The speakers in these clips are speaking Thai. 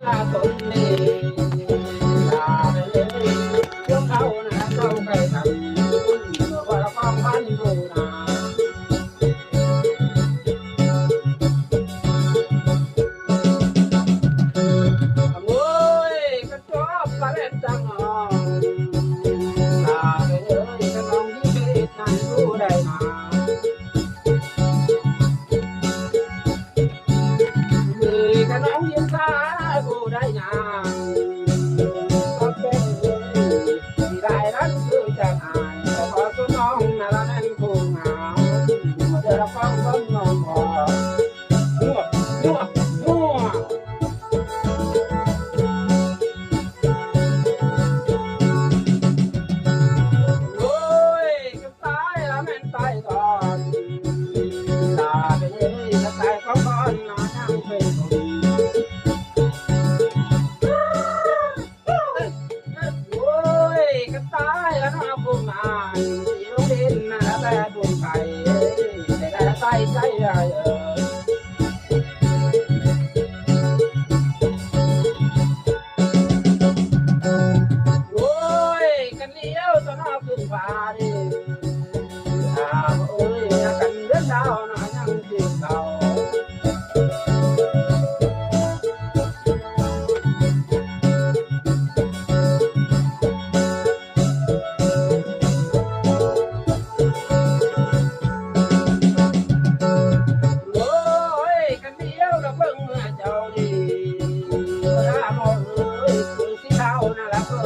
ลา คื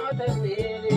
heart that's living.